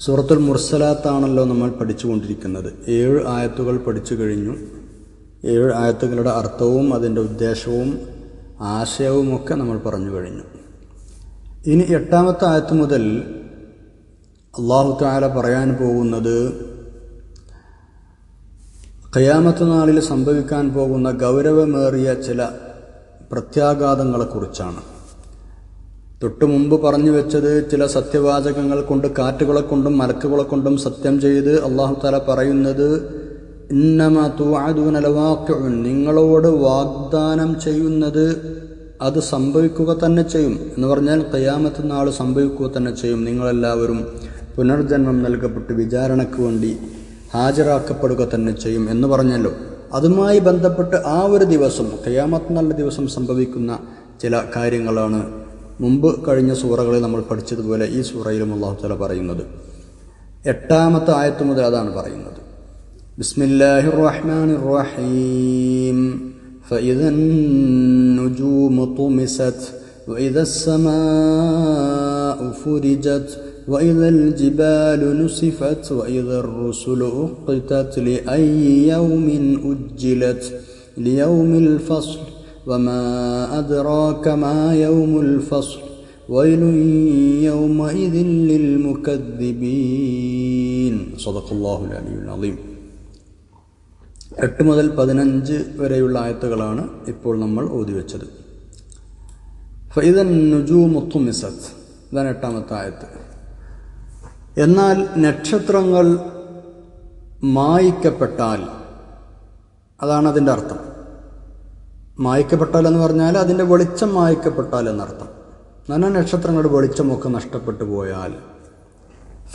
സൂറത്തുൽ മുർസലാത്താണല്ലോ നമ്മൾ പഠിച്ചുകൊണ്ടിരിക്കുന്നത്. ഏഴ് ആയത്തുകൾ പഠിച്ചു കഴിഞ്ഞു. ഏഴ് ആയത്തുകളുടെ അർത്ഥവും അതിന്റെ ഉദ്ദേശവും ആശയവുമൊക്കെ നമ്മൾ പറഞ്ഞു കഴിഞ്ഞു. ഇനി എട്ടാമത്തെ ആയത്ത് മുതൽ അള്ളാഹു താല പറയാൻ പോകുന്നത് കയ്യാമത്ത് നാളിൽ സംഭവിക്കാൻ പോകുന്ന ഗൗരവമേറിയ ചില പ്രത്യാഘാതങ്ങളെക്കുറിച്ചാണ്. തൊട്ടു മുമ്പ് പറഞ്ഞു വെച്ചത് ചില സത്യവാചകങ്ങൾ കൊണ്ട് കാറ്റുകളെ കൊണ്ടും മലക്കുകളെ കൊണ്ടും സത്യം ചെയ്ത് അള്ളാഹു താല പറയുന്നത് നിങ്ങളോട് വാഗ്ദാനം ചെയ്യുന്നത് അത് സംഭവിക്കുക തന്നെ ചെയ്യും എന്ന് പറഞ്ഞാൽ കയ്യാമത്ത് നാൾ സംഭവിക്കുക തന്നെ ചെയ്യും. നിങ്ങളെല്ലാവരും പുനർജന്മം നൽകപ്പെട്ട് വിചാരണയ്ക്ക് വേണ്ടി ഹാജരാക്കപ്പെടുക തന്നെ ചെയ്യും എന്ന് പറഞ്ഞല്ലോ. അതുമായി ബന്ധപ്പെട്ട് ആ ഒരു ദിവസം കയ്യാമത്ത് നല്ല ദിവസം സംഭവിക്കുന്ന ചില കാര്യങ്ങളാണ് മുമ്പ് കഴിഞ്ഞ സൂറകളിൽ നമ്മൾ പഠിച്ചതുപോലെ ഈ സൂറയിലും അള്ളാഹു താല പറയുന്നത് എട്ടാമത്തെ ആയത്ത് മുതൽ അതാണ് പറയുന്നത് ബിസ്മില്ലാഹി റഹ്മാൻ റഹീം فإذا النجوم طمست وإذا السماء فرجت وإذا الجبال نسفت وإذا الرسل أقتت لأي يوم أجلت ليوم الفصل وما أدراك ما يوم الفصل ويل يومئذ للمكذبين صدق الله العلي العظيم എട്ട് മുതൽ പതിനഞ്ച് വരെയുള്ള ആയത്തുകളാണ് ഇപ്പോൾ നമ്മൾ ഓതി വെച്ചത് ഫൈദൻ നുജൂമുത്തുമിസത്ത് ഇതാണ് എട്ടാമത്തെ ആയത്ത് എന്നാൽ നക്ഷത്രങ്ങൾ മായിക്കപ്പെട്ടാൽ അതാണ് അതിൻ്റെ അർത്ഥം മായ്ക്കപ്പെട്ടാൽ എന്ന് പറഞ്ഞാൽ അതിന്റെ വെളിച്ചം മായ്ക്കപ്പെട്ടാൽ എന്നർത്ഥം എന്നാൽ നക്ഷത്രങ്ങളുടെ വെളിച്ചമൊക്കെ നഷ്ടപ്പെട്ടു പോയാൽ.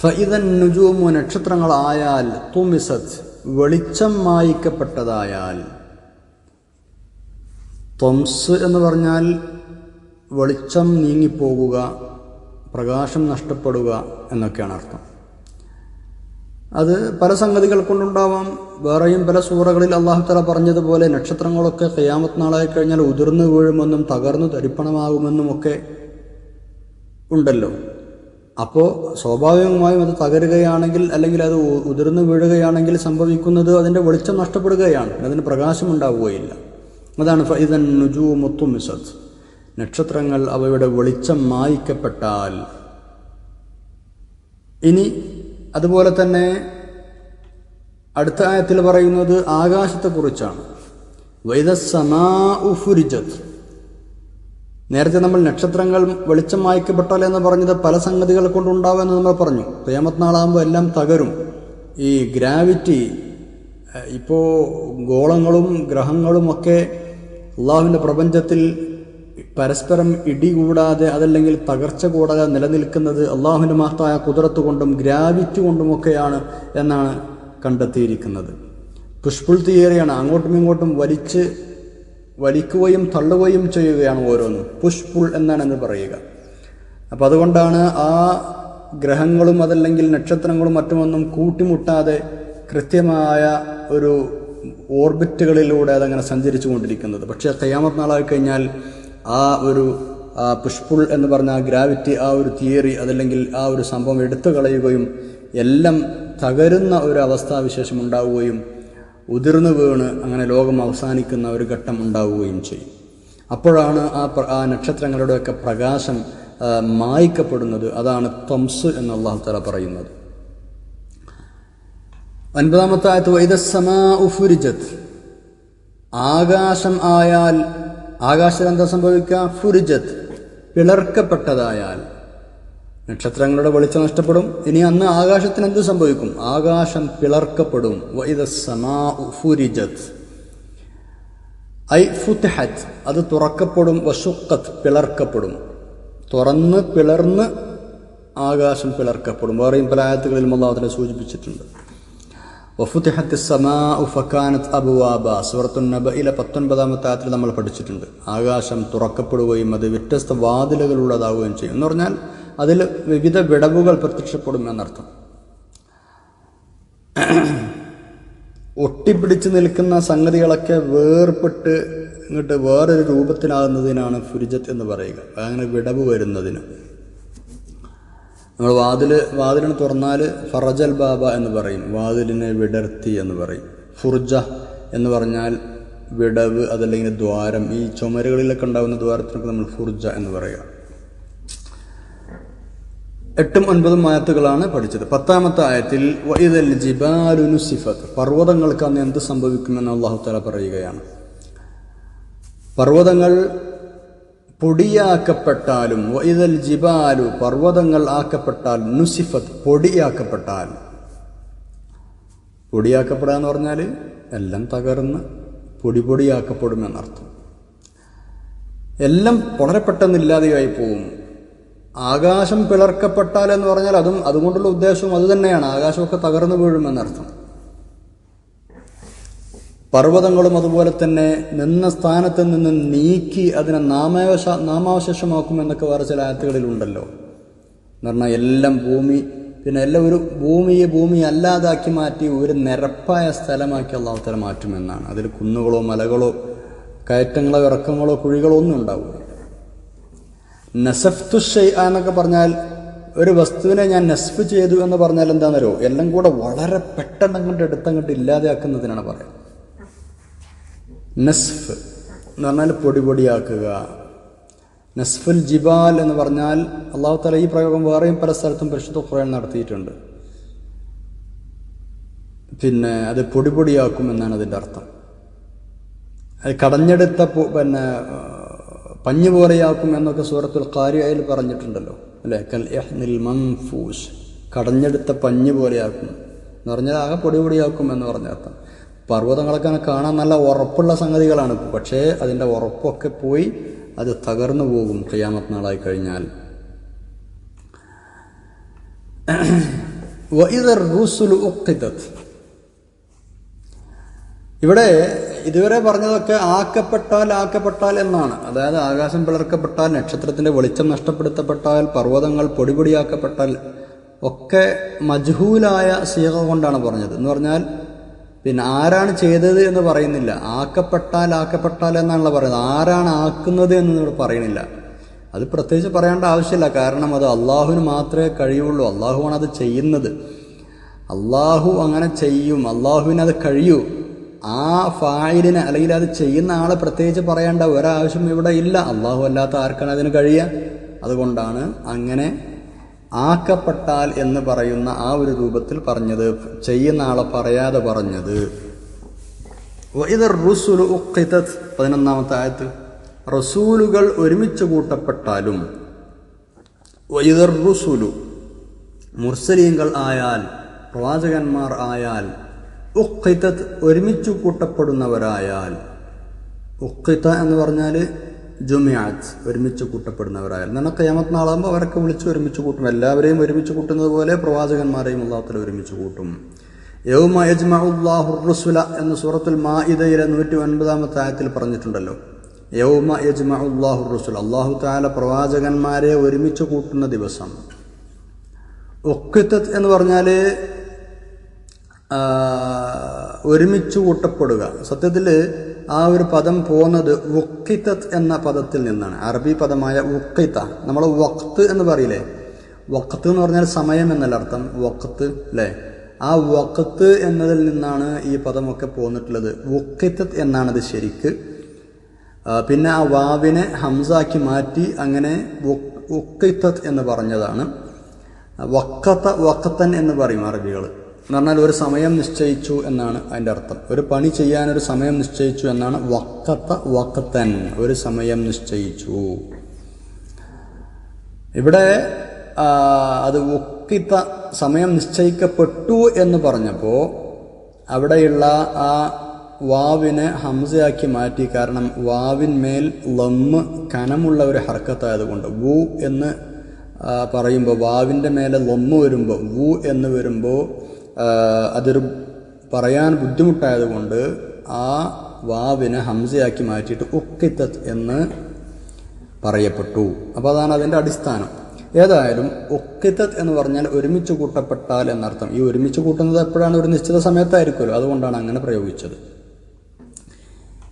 സഹിതൻ നുജൂമു നക്ഷത്രങ്ങളായാൽ തുമിസത് വെളിച്ചം മായ്ക്കപ്പെട്ടതായാൽ. തൊംസ് എന്ന് പറഞ്ഞാൽ വെളിച്ചം നീങ്ങിപ്പോകുക പ്രകാശം നഷ്ടപ്പെടുക എന്നൊക്കെയാണ് അർത്ഥം. അത് പല സംഗതികൾ കൊണ്ടുണ്ടാവാം. വേറെയും പല സൂറകളിൽ അള്ളാഹു തല പറഞ്ഞതുപോലെ നക്ഷത്രങ്ങളൊക്കെ കയ്യാമത്ത് നാളായി കഴിഞ്ഞാൽ ഉതിർന്നു വീഴുമെന്നും തകർന്നു തരിപ്പണമാകുമെന്നും ഒക്കെ ഉണ്ടല്ലോ. അപ്പോൾ സ്വാഭാവികമായും അത് തകരുകയാണെങ്കിൽ അല്ലെങ്കിൽ അത് ഉതിർന്നു വീഴുകയാണെങ്കിൽ സംഭവിക്കുന്നത് അതിന്റെ വെളിച്ചം നഷ്ടപ്പെടുകയാണ്. അതിന് പ്രകാശം ഉണ്ടാവുകയില്ല അതാണ് ഫൈദൻ നുജു മുത്തുമിസത്ത് നക്ഷത്രങ്ങൾ അവയുടെ വെളിച്ചം മായിക്കപ്പെട്ടാൽ ഇനി അതുപോലെ തന്നെ അടുത്ത ആയത്തിൽ പറയുന്നത് ആകാശത്തെക്കുറിച്ചാണ്. വൈദസമാ ഉഫുരിജത്ത് നേരത്തെ നമ്മൾ നക്ഷത്രങ്ങൾ വെളിച്ചം വായിക്കപ്പെട്ടാൽ എന്ന് പറഞ്ഞത് പല സംഗതികൾ കൊണ്ടുണ്ടാവുമെന്ന് നമ്മൾ പറഞ്ഞു. പ്രേമത്നാളാകുമ്പോൾ എല്ലാം തകരും. ഈ ഗ്രാവിറ്റി ഇപ്പോൾ ഗോളങ്ങളും ഗ്രഹങ്ങളും ഒക്കെ അള്ളാഹുവിന്റെ പ്രപഞ്ചത്തിൽ പരസ്പരം ഇടികൂടാതെ അതല്ലെങ്കിൽ തകർച്ച കൂടാതെ നിലനിൽക്കുന്നത് അള്ളാഹുവിന്റെ മഹത്തായ കുതിരത്ത് കൊണ്ടും ഗ്രാവിറ്റി കൊണ്ടുമൊക്കെയാണ് എന്നാണ് കണ്ടെത്തിയിരിക്കുന്നത്. പുഷ്പുൾ തിയറിയാണ് അങ്ങോട്ടും ഇങ്ങോട്ടും വലിച്ച് വലിക്കുകയും തള്ളുകയും ചെയ്യുകയാണ് ഓരോന്നും. പുഷ്പുൾ എന്നാണ് എന്ന് പറയുക. അപ്പം അതുകൊണ്ടാണ് ആ ഗ്രഹങ്ങളും അതല്ലെങ്കിൽ നക്ഷത്രങ്ങളും മറ്റുമൊന്നും കൂട്ടിമുട്ടാതെ കൃത്യമായ ഒരു ഓർബിറ്റുകളിലൂടെ അതങ്ങനെ സഞ്ചരിച്ചു കൊണ്ടിരിക്കുന്നത് പക്ഷേ കയ്യാമത്ത് നാളായി കഴിഞ്ഞാൽ ആ ഒരു പുഷ്പുൾ എന്ന് പറഞ്ഞ ആ ഗ്രാവിറ്റി ആ ഒരു തിയറി അതല്ലെങ്കിൽ ആ ഒരു സംഭവം എടുത്തു കളയുകയും എല്ലാം തകരുന്ന ഒരു അവസ്ഥാവിശേഷം ഉണ്ടാവുകയും ഉതിർന്നു വീണ് അങ്ങനെ ലോകം അവസാനിക്കുന്ന ഒരു ഘട്ടം ഉണ്ടാവുകയും ചെയ്യും. അപ്പോഴാണ് ആ ആ നക്ഷത്രങ്ങളുടെയൊക്കെ പ്രകാശം മായ്ക്കപ്പെടുന്നത്. അതാണ് തംസ് എന്ന് അള്ളാഹു തല പറയുന്നത്. ഒൻപതാമത്തെ ആയത്ത് വൈദസമാ ഉഫുരിജത്ത് ആകാശം ആയാൽ ആകാശത്തിൽ എന്താ സംഭവിക്കുക ഫുരിജത്ത് പിളർക്കപ്പെട്ടതായാൽ. നക്ഷത്രങ്ങളുടെ വെളിച്ചം നഷ്ടപ്പെടും. ഇനി അന്ന് ആകാശത്തിന് എന്ത് സംഭവിക്കും? ആകാശം പിളർക്കപ്പെടും. വൈദ സമാ ഫുരിജത്ത് ഐ ഫുത്ഹത്ത് അത് തുറക്കപ്പെടും. വസുക്കത്ത് പിളർക്കപ്പെടും. തുറന്ന് പിളർന്ന് ആകാശം പിളർക്കപ്പെടും. വേറെയും പല ആയത്തുകളിൽ അള്ളാഹുത്തിനെ സൂചിപ്പിച്ചിട്ടുണ്ട്. വഫുത്തിഹത്ത് സമാ ഉഫക്കാനത്ത് അബുവാബ സുഹൃത്തു നബയിലെ പത്തൊൻപതാമത്തെ ആത്തിൽ നമ്മൾ പഠിച്ചിട്ടുണ്ട്. ആകാശം തുറക്കപ്പെടുകയും അത് വ്യത്യസ്ത വാതിലുകളുള്ളതാവുകയും ചെയ്യും. എന്ന് പറഞ്ഞാൽ അതിൽ വിവിധ വിടവുകൾ പ്രത്യക്ഷപ്പെടും എന്നർത്ഥം. ഒട്ടിപ്പിടിച്ച് നിൽക്കുന്ന സംഗതികളൊക്കെ വേർപെട്ട് ഇങ്ങോട്ട് വേറൊരു രൂപത്തിലാകുന്നതിനാണ് ഫുരിജത്ത് എന്ന് പറയുക. അങ്ങനെ വിടവ് വരുന്നതിന്. നമ്മൾ വാതിൽ വാതിലിന് തുറന്നാൽ ഫറജൽ ബാബ എന്ന് പറയും. വാതിലിനെ വിടർത്തി എന്ന് പറയും. ഫുർജ എന്ന് പറഞ്ഞാൽ വിടവ് അതല്ലെങ്കിൽ ദ്വാരം. ഈ ചുമരുകളിലൊക്കെ ഉണ്ടാകുന്ന ദ്വാരത്തിനൊക്കെ നമ്മൾ ഫുർജ എന്ന് പറയുക. എട്ടും ഒൻപതും ആയത്തുകളാണ് പഠിച്ചത്. പത്താമത്തെ ആയത്തിൽ വൈദൽ ജിബാലുനു സിഫത്ത് പർവതങ്ങൾക്ക് അന്ന് എന്ത് സംഭവിക്കുമെന്ന് അള്ളാഹു തല പറയുകയാണ്. പർവതങ്ങൾ പൊടിയാക്കപ്പെട്ടാലും വൈതൽ ജിബാലു പർവതങ്ങൾ ആക്കപ്പെട്ടാൽ നുസിഫത്ത് പൊടിയാക്കപ്പെട്ടാൽ. പൊടിയാക്കപ്പെടുക എന്ന് പറഞ്ഞാൽ എല്ലാം തകർന്ന് പൊടി പൊടിയാക്കപ്പെടുമെന്നർത്ഥം. എല്ലാം വളരെ പെട്ടെന്ന് ഇല്ലാതെയായി പോകും ആകാശം പിളർക്കപ്പെട്ടാൽ എന്ന് പറഞ്ഞാൽ അതും അതുകൊണ്ടുള്ള ഉദ്ദേശവും അതുതന്നെയാണ് ആകാശമൊക്കെ തകർന്നു വീഴുമെന്നർത്ഥം. പർവതങ്ങളും അതുപോലെ തന്നെ നിന്ന സ്ഥാനത്ത് നിന്ന് നീക്കി അതിനെ നാമാവശ നാമാവശേഷമാക്കുമെന്നൊക്കെ വേറെ ചില ആയത്തുകളിലുണ്ടല്ലോ. എന്ന് പറഞ്ഞാൽ എല്ലാം ഭൂമി പിന്നെ എല്ലാം ഒരു ഭൂമിയെ ഭൂമി അല്ലാതാക്കി മാറ്റി ഒരു നിരപ്പായ സ്ഥലമാക്കി അള്ളാഹുത്തല മാറ്റുമെന്നാണ്. അതിൽ കുന്നുകളോ മലകളോ കയറ്റങ്ങളോ ഇറക്കങ്ങളോ കുഴികളോ ഒന്നും ഉണ്ടാവില്ല നസഫ്തു എന്നൊക്കെ പറഞ്ഞാൽ ഒരു വസ്തുവിനെ ഞാൻ നസ്ഫ് ചെയ്തു എന്ന് പറഞ്ഞാൽ എന്താണെന്നറിയോ? എല്ലാം കൂടെ വളരെ പെട്ടെന്ന് അങ്ങോട്ട് എടുത്തങ്ങോട്ട് ഇല്ലാതെയാക്കുന്നതിനാണ് പറയുന്നത്. നസ്ഫ് എന്ന് പറഞ്ഞാൽ പൊടി പൊടിയാക്കുക. നസ്ഫുൽ ജിബാൽ എന്ന് പറഞ്ഞാൽ അള്ളാഹു തല ഈ പ്രയോഗം വേറെയും പല സ്ഥലത്തും പരിശുദ്ധ ഖുറാൻ നടത്തിയിട്ടുണ്ട്. പിന്നെ അത് പൊടി പൊടിയാക്കും എന്നാണ് അതിന്റെ അർത്ഥം. അത് കടഞ്ഞെടുത്ത പിന്നെ പഞ്ഞു പോലെയാക്കും എന്നൊക്കെ സൂറത്തുൽ കാര്യയിൽ പറഞ്ഞിട്ടുണ്ടല്ലോ. അല്ലേ? കൽ എഹ്നിൽ മൻഫൂസ്. കടഞ്ഞെടുത്ത പഞ്ഞു പോലെയാക്കും. എന്ന് പറഞ്ഞാൽ ആകെ പൊടി പൊടിയാക്കും എന്ന് പറഞ്ഞ അർത്ഥം. പർവതങ്ങളൊക്കെ കാണാൻ നല്ല ഉറപ്പുള്ള സംഗതികളാണ്. പക്ഷേ അതിന്റെ ഉറപ്പൊക്കെ പോയി അത് തകർന്നു പോകും ഖിയാമത്ത് നാളായി കഴിഞ്ഞാൽ. ഇവിടെ ഇതുവരെ പറഞ്ഞതൊക്കെ ആക്കപ്പെട്ടാൽ ആക്കപ്പെട്ടാൽ എന്നാണ്. അതായത് ആകാശം പിളർക്കപ്പെട്ടാൽ നക്ഷത്രത്തിന്റെ വെളിച്ചം നഷ്ടപ്പെടുത്തപ്പെട്ടാൽ പർവതങ്ങൾ പൊടിപൊടിയാക്കപ്പെട്ടാൽ ഒക്കെ മജ്ഹൂലായ സീഹ കൊണ്ടാണ് പറഞ്ഞത്. എന്ന് പറഞ്ഞാൽ പിന്നെ ആരാണ് ചെയ്തത് എന്ന് പറയുന്നില്ല. ആക്കപ്പെട്ടാൽ ആക്കപ്പെട്ടാൽ എന്നാണല്ലോ പറയുന്നത്. ആരാണ് ആക്കുന്നത് എന്ന് പറയുന്നില്ല. അത് പ്രത്യേകിച്ച് പറയേണ്ട ആവശ്യമില്ല. കാരണം അത് അള്ളാഹുവിന് മാത്രമേ കഴിയുള്ളൂ. അള്ളാഹുവാണ് അത് ചെയ്യുന്നത്. അള്ളാഹു അങ്ങനെ ചെയ്യും. അള്ളാഹുവിന് അത് കഴിയൂ. ആ ഫായിലിന് അല്ലെങ്കിൽ അത് ചെയ്യുന്ന ആളെ പ്രത്യേകിച്ച് പറയേണ്ട ഒരാവശ്യം ഇവിടെ ഇല്ല. അള്ളാഹു അല്ലാത്ത ആർക്കാണ് അതിന് കഴിയുക? അതുകൊണ്ടാണ് അങ്ങനെ ആക്കപ്പെട്ടാൽ എന്ന് പറയുന്ന ആ ഒരു രൂപത്തിൽ പറഞ്ഞത് ചെയ്യുന്ന ആളെ പറയാതെ പറഞ്ഞത്. പതിനൊന്നാമത്തെ ആയത്ത് റസൂലുകൾ ഒരുമിച്ച് കൂട്ടപ്പെട്ടാലും വൈദർ റുസുലു മുർസലീങ്ങൾ ആയാൽ പ്രവാചകന്മാർ ആയാൽ ഒക്കിത്തത് ഒരുമിച്ച് കൂട്ടപ്പെടുന്നവരായാൽ ഉഖിത എന്ന് പറഞ്ഞാൽ ജുമിയാത്ത് ഒരുമിച്ച് കൂട്ടപ്പെടുന്നവരായിരുന്നു. എന്നാൽ കയ്യാമത്ത് നാളാകുമ്പോൾ അവരൊക്കെ വിളിച്ച് ഒരുമിച്ച് കൂട്ടും. എല്ലാവരെയും ഒരുമിച്ച് കൂട്ടുന്നത് പോലെ പ്രവാചകന്മാരെയും അള്ളാഹത്തിൽ ഒരുമിച്ച് കൂട്ടും. യൗമ യജ്മഉല്ലാഹു റുസുല എന്ന് സൂറത്തുൽ മാഇദയിലെ നൂറ്റി ഒൻപതാമത്തെ ആയത്തിൽ പറഞ്ഞിട്ടുണ്ടല്ലോ. യൗമ യജ്മഉല്ലാഹു റുസുല. അള്ളാഹു താല പ്രവാചകന്മാരെ ഒരുമിച്ച് കൂട്ടുന്ന ദിവസം. ഒക്കിത്തത്ത് എന്ന് പറഞ്ഞാൽ ഒരുമിച്ച് കൂട്ടപ്പെടുക. സത്യത്തിൽ ആ ഒരു പദം പോകുന്നത് ഉക്കിത്തത്ത് എന്ന പദത്തിൽ നിന്നാണ്. അറബി പദമായ ഉക്കിത്ത നമ്മൾ വക്ത് എന്ന് പറയില്ലേ? വക്ത് എന്ന് പറഞ്ഞാൽ സമയം എന്നല്ല അർത്ഥം. വക്ത് അല്ലേ ആ വക്ത് എന്നതിൽ നിന്നാണ് ഈ പദമൊക്കെ പോന്നിട്ടുള്ളത്. ഉക്കിത്തത്ത് എന്നാണത് ശരിക്ക്. പിന്നെ ആ വാവിനെ ഹംസാക്കി മാറ്റി അങ്ങനെ ഉക്കിത്തത്ത് എന്ന് പറഞ്ഞതാണ്. വക്കത്ത വക്കത്തൻ എന്ന് പറയും അറബികൾ എന്ന് പറഞ്ഞാൽ ഒരു സമയം നിശ്ചയിച്ചു എന്നാണ് അതിന്റെ അർത്ഥം. ഒരു പണി ചെയ്യാൻ ഒരു സമയം നിശ്ചയിച്ചു എന്നാണ് വക്കത്ത വക്കത്തൻ. ഒരു സമയം നിശ്ചയിച്ചു. ഇവിടെ അത് ഒക്കിത്ത സമയം നിശ്ചയിക്കപ്പെട്ടു എന്ന് പറഞ്ഞപ്പോൾ അവിടെയുള്ള ആ വാവിനെ ഹംസയാക്കി മാറ്റി. കാരണം വാവിന്മേൽ ലമ്മ് കനമുള്ള ഒരു ഹർക്കത്തായതുകൊണ്ട് വു എന്ന് പറയുമ്പോൾ വാവിന്റെ മേലെ ലൊമ്മ് വരുമ്പോൾ വു എന്ന് വരുമ്പോൾ അതൊരു പറയാൻ ബുദ്ധിമുട്ടായതുകൊണ്ട് ആ വാവിനെ ഹംസയാക്കി മാറ്റിയിട്ട് ഉക്കിത്തത്ത് എന്ന് പറയപ്പെട്ടു. അപ്പോൾ അതാണ് അതിന്റെ അടിസ്ഥാനം. ഏതായാലും ഒക്കിത്തത്ത് എന്ന് പറഞ്ഞാൽ ഒരുമിച്ച് കൂട്ടപ്പെട്ടാൽ എന്നർത്ഥം. ഈ ഒരുമിച്ച് കൂട്ടുന്നത് എപ്പോഴാണ്? ഒരു നിശ്ചിത സമയത്തായിരിക്കുമല്ലോ. അതുകൊണ്ടാണ് അങ്ങനെ പ്രയോഗിച്ചത്.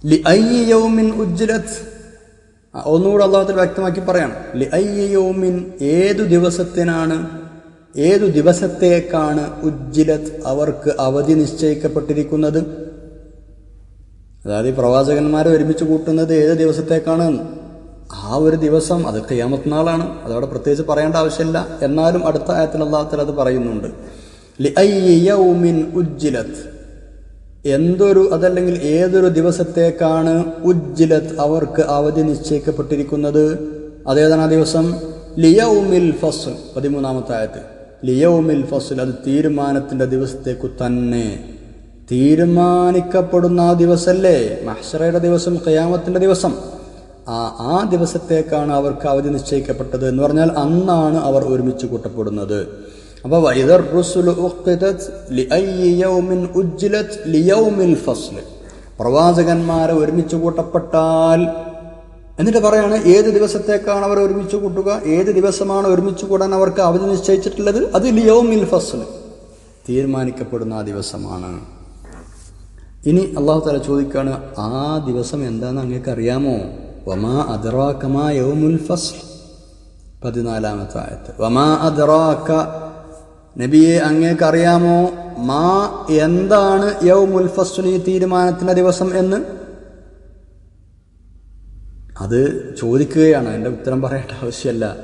ലി യൗമിൻ ഉജ്ജിലത്ത് ആ, ഒന്നുകൂടെ അള്ളാഹത്തിൽ വ്യക്തമാക്കി പറയണം. ലി യൗമിൻ ഏതു ദിവസത്തിനാണ് ഏതു ദിവസത്തേക്കാണ് ഉജ്ജിലത്ത് അവർക്ക് അവധി നിശ്ചയിക്കപ്പെട്ടിരിക്കുന്നത്? അതായത് ഈ പ്രവാചകന്മാരെ ഒരുമിച്ച് കൂട്ടുന്നത് ഏത് ദിവസത്തേക്കാണ്? ആ ഒരു ദിവസം അത് ക്യാമത്ത് നാളാണ് അതവിടെ പ്രത്യേകിച്ച് പറയേണ്ട ആവശ്യമില്ല. എന്നാലും അടുത്ത ആയത്തിൽ അള്ളാഹത്തിൽ അത് പറയുന്നുണ്ട്. ഉജ്ജിലത്ത് എന്തൊരു അതല്ലെങ്കിൽ ഏതൊരു ദിവസത്തേക്കാണ് ഉജ്ജിലത്ത് അവർക്ക് അവധി നിശ്ചയിക്കപ്പെട്ടിരിക്കുന്നത്? അതേതാണ് ആ ദിവസം? ലിയൗമിൽ ഫസ്ൽ പതിമൂന്നാമത്തെ ആയത്ത് ലിയൗമിൽ ഫസ്ൽ അത് തീരുമാനത്തിന്റെ ദിവസത്തേക്കു തന്നെ തീരുമാനിക്കപ്പെടുന്ന ആ ദിവസമല്ലേ മഹ്ഷറയുടെ ദിവസം ഖിയാമത്തിന്റെ ദിവസം. ആ ആ ദിവസത്തേക്കാണ് അവർക്ക് അവധി നിശ്ചയിക്കപ്പെട്ടത് എന്ന് പറഞ്ഞാൽ അന്നാണ് അവർ ഒരുമിച്ച് കൂട്ടപ്പെടുന്നത്. അപ്പോൾ വൈദർ പ്രവാചകന്മാരെ ഒരുമിച്ച് കൂട്ടപ്പെട്ടാൽ എന്നിട്ട് പറയാണ് ഏത് ദിവസത്തേക്കാണ് അവർ ഒരുമിച്ച് കൂട്ടുക? ഏത് ദിവസമാണ് ഒരുമിച്ച് കൂടാൻ അവർക്ക് അവധി നിശ്ചയിച്ചിട്ടുള്ളത്? അത് ലിയോമിൽ ഫസ്ൽ തീരുമാനിക്കപ്പെടുന്ന ആ ദിവസമാണ്. ഇനി അള്ളാഹു തല ചോദിക്കുകയാണ് ആ ദിവസം എന്താണെന്ന് അങ്ങേക്ക് അറിയാമോ? വമാ അദറാക്കമാ യൗമുൽ ഫസ്ൽ പതിനാലാമത്തെ ആയത്ത്. വമാ അദറാക്ക. നബിയെ അങ്ങേക്ക് അറിയാമോ? മാ എന്താണ് യൗമുൽ ഫസ്ലി തീരുമാനത്തിന്റെ ദിവസം എന്ന്? അത് ചോദിക്കുകയാണ്. എന്റെ ഉത്തരം പറയേണ്ട ആവശ്യമല്ല.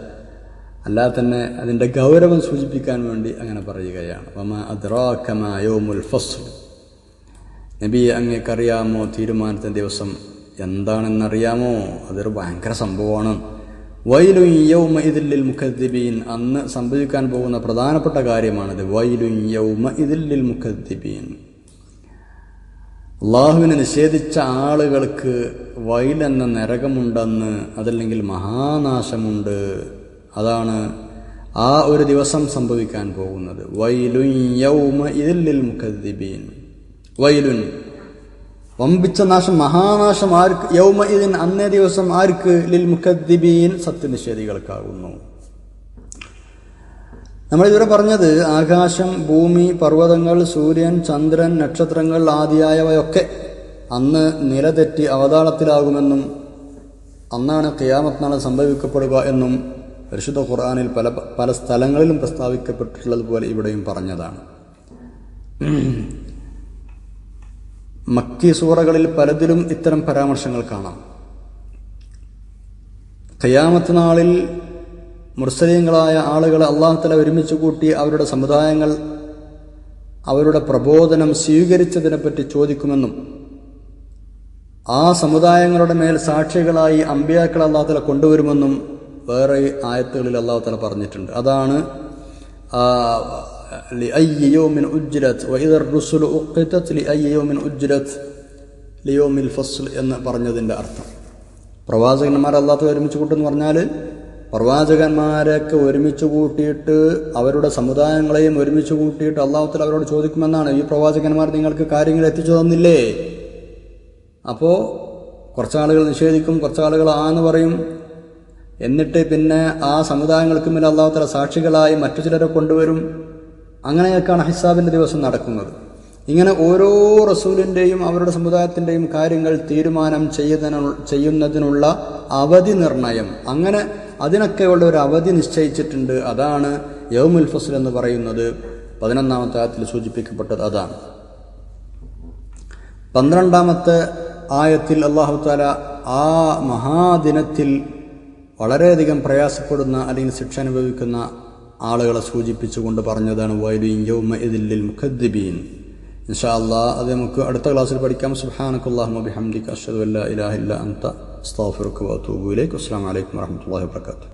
അല്ലാതെ തന്നെ അതിന്റെ ഗൗരവം സൂചിപ്പിക്കാൻ വേണ്ടി അങ്ങനെ പറയുകയാണ്. വമാ അദ്റാക്കമാ യൗമുൽ ഫസ്ൽ. നബിയെ അങ്ങേക്കറിയാമോ തീരുമാനത്തിന്റെ ദിവസം? എന്താണെന്നറിയാമോ? അതൊരു ഭയങ്കര സംഭവമാണ്. വൈലു യൗമ ഇതില്ലിൽ മുഖദ്ദിബീൻ. അന്ന് സംഭവിക്കാൻ പോകുന്ന പ്രധാനപ്പെട്ട കാര്യമാണിത്. വൈലു യൗമ ഇതില്ലിൽ മുഖദ്ദിബീൻ. അള്ളാഹുവിനെ നിഷേധിച്ച ആളുകൾക്ക് വൈലെന്ന നരകമുണ്ടെന്ന് അതല്ലെങ്കിൽ മഹാനാശമുണ്ട്. അതാണ് ആ ഒരു ദിവസം സംഭവിക്കാൻ പോകുന്നത്. വൈലുൻ യൗമ ഇതില്ലിൽ മുഖദ്ദീബീൻ വൈലുൻ വമ്പിച്ച നാശം മഹാനാശം ആർക്ക് യൗമ ഇതിൻ അന്നേ ദിവസം ആർക്ക് ലിൽ മുഖദ്ദിബീൻ സത്യനിഷേധികൾക്കാകുന്നു. നമ്മളിതുവരെ പറഞ്ഞത് ആകാശം ഭൂമി പർവതങ്ങൾ സൂര്യൻ ചന്ദ്രൻ നക്ഷത്രങ്ങൾ ആദിയായവയൊക്കെ അന്ന് നിലതെറ്റി അവതാളത്തിലാകുമെന്നും അന്നാണ് ഖിയാമത്ത് നാളെ സംഭവിക്കപ്പെടുക എന്നും പരിശുദ്ധ ഖുർആാനിൽ പല പല സ്ഥലങ്ങളിലും പ്രസ്താവിക്കപ്പെട്ടിട്ടുള്ളതുപോലെ ഇവിടെയും പറഞ്ഞതാണ്. മക്കി സൂറകളിൽ പലതിലും ഇത്തരം പരാമർശങ്ങൾ കാണാം. ഖിയാമത്ത് നാളിൽ മുർസലീങ്ങളായ ആളുകളെ അള്ളാഹുത്തല ഒരുമിച്ച് കൂട്ടി അവരുടെ സമുദായങ്ങൾ അവരുടെ പ്രബോധനം സ്വീകരിച്ചതിനെപ്പറ്റി ചോദിക്കുമെന്നും ആ സമുദായങ്ങളുടെ മേൽ സാക്ഷികളായി അമ്പിയാക്കൾ അള്ളാഹുത്തല കൊണ്ടുവരുമെന്നും വേറെ ആയത്തുകളിൽ അള്ളാഹുത്തല പറഞ്ഞിട്ടുണ്ട്. അതാണ് ലിയോമിൽ ഫസ്ൽ എന്ന് പറഞ്ഞതിന്റെ അർത്ഥം. പ്രവാചകന്മാർ അല്ലാത്ത ഒരുമിച്ച് കൂട്ടെന്ന് പറഞ്ഞാൽ പ്രവാചകന്മാരെയൊക്കെ ഒരുമിച്ച് കൂട്ടിയിട്ട് അവരുടെ സമുദായങ്ങളെയും ഒരുമിച്ച് കൂട്ടിയിട്ട് അള്ളാഹുത്തല അവരോട് ചോദിക്കുമെന്നാണ്. ഈ പ്രവാചകന്മാർ നിങ്ങൾക്ക് കാര്യങ്ങൾ എത്തിച്ചു തന്നില്ലേ? അപ്പോൾ കുറച്ചാളുകൾ നിഷേധിക്കും കുറച്ചാളുകൾ ആ എന്ന് പറയും. എന്നിട്ട് പിന്നെ ആ സമുദായങ്ങൾക്ക് മുന്നിൽ അള്ളാഹുത്തല സാക്ഷികളായി മറ്റു ചിലരെ കൊണ്ടുവരും. അങ്ങനെയൊക്കെയാണ് ഹിസാബിന്റെ ദിവസം നടക്കുന്നത്. ഇങ്ങനെ ഓരോ റസൂലിന്റെയും അവരുടെ സമുദായത്തിന്റെയും കാര്യങ്ങൾ തീരുമാനം ചെയ്യുന്നതിനുള്ള ചെയ്യുന്നതിനുള്ള അവധി നിർണയം. അങ്ങനെ അതിനൊക്കെയുള്ള ഒരു അവധി നിശ്ചയിച്ചിട്ടുണ്ട്. അതാണ് യൗമുൽ ഫസൽ എന്ന് പറയുന്നത്. പതിനൊന്നാമത്തെ ആയത്തിൽ സൂചിപ്പിക്കപ്പെട്ടത് അതാണ്. പന്ത്രണ്ടാമത്തെ ആയത്തിൽ അള്ളാഹു താല ആ മഹാദിനത്തിൽ വളരെയധികം പ്രയാസപ്പെടുന്ന അല്ലെങ്കിൽ ശിക്ഷ അനുഭവിക്കുന്ന ആളുകളെ സൂചിപ്പിച്ചുകൊണ്ട് പറഞ്ഞതാണ് വൈലുൻ യൗമ ഇതിൽ മുഖദ്ദിബീൻ. ഇൻഷാ അല്ലാ അത് നമുക്ക് അടുത്ത ക്ലാസ്സിൽ പഠിക്കാം. സുഹാനക്കുല്ലാഹ്മി ബിഹംദിക അഷ്ഹദു അല്ലാ ഇലാഹ ഇല്ല അൻത അസ്തഗ്ഫിറുക വഅതൂബു ഇലൈക്. അസ്സലാമു അലൈക്കും വറഹ്മത്തുള്ളാഹി വബറകാതുഹു